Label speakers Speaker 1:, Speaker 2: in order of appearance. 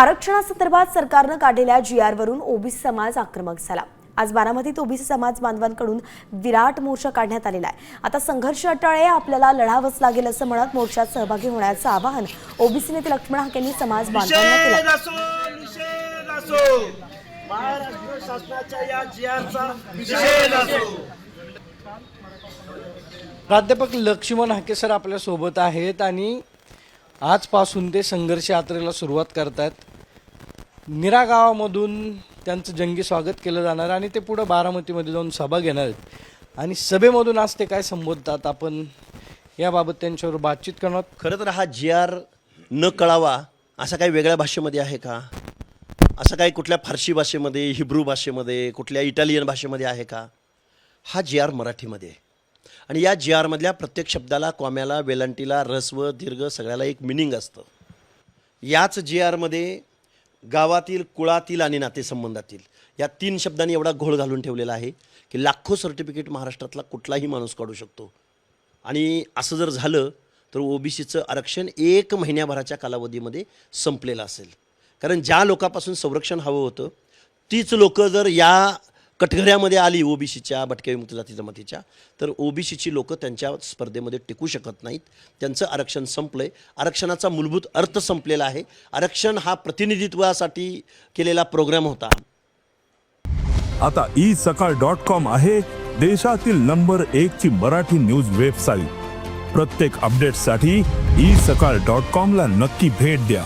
Speaker 1: आरक्षणासंदर्भात सरकारनं काढलेल्या जी आरवरून ओबीसी समाज आक्रमक झाला. आज बारामतीत ओबीसी समाज बांधवांकडून विराट मोर्चा काढण्यात आलेला आहे. आता संघर्ष अटाळे आपल्याला लढावंच लागेल असं म्हणत मोर्चात सहभागी होण्याचं आवाहन ओबीसी नेते लक्ष्मण हाक यांनी समाज बांधवांना केलं.
Speaker 2: महाराष्ट्र शासनाच्या या
Speaker 3: प्राध्यापक लक्ष्मण हाके सर आपल्यासोबत आहेत आणि आजपासून ते संघर्ष यात्रेला सुरुवात करतात निरा गावामधून त्यांचं जंगी स्वागत केलं जाणार आणि ते पुढं बारामतीमध्ये जाऊन सभा घेणार आहेत. आणि सभेमधून आज ते काय संबोधतात आपण याबाबत त्यांच्यावर बातचीत करणार
Speaker 4: खरं तर हा जी आर न कळावा असा काही वेगळ्या भाषेमध्ये आहे का? असं काही कुठल्या फारसी भाषेमध्ये हिब्रू भाषेमध्ये कुठल्या इटालियन भाषेमध्ये आहे का? हा जी आर मराठीमध्ये. आहे आणि या जी आरमधल्या प्रत्येक शब्दाला कॉम्याला वेलांटीला रस्व दीर्घ सगळ्याला एक मिनिंग असतं. याच जी आरमध्ये गावातील कुळातील आणि नातेसंबंधातील या तीन शब्दांनी एवढा घोळ घालून ठेवलेला आहे की लाखो सर्टिफिकेट महाराष्ट्रातला कुठलाही माणूस काढू शकतो. आणि असं जर झालं तर ओबीसीचं आरक्षण एक महिन्याभराच्या कालावधीमध्ये संपलेलं असेल. कारण ज्या लोकापासून संरक्षण हवं होतं तीच लोकं जर या कटघऱ्यामध्ये आली ओबीसीच्या भटक्या विमुक्त जाती जमातीच्या तर ओबीसीची लोकं त्यांच्या स्पर्धेमध्ये टिकू शकत नाहीत. त्यांचं आरक्षण संपलं आहे आरक्षणाचा मूलभूत अर्थ संपलेला आहे. आरक्षण हा प्रतिनिधित्वासाठी केलेला प्रोग्राम होता.
Speaker 5: आता ई सकाळ डॉट कॉम आहे देशातील नंबर एक ची मराठी न्यूज वेबसाईट. प्रत्येक अपडेटसाठी ई सकाळ डॉट कॉम ला नक्की भेट द्या.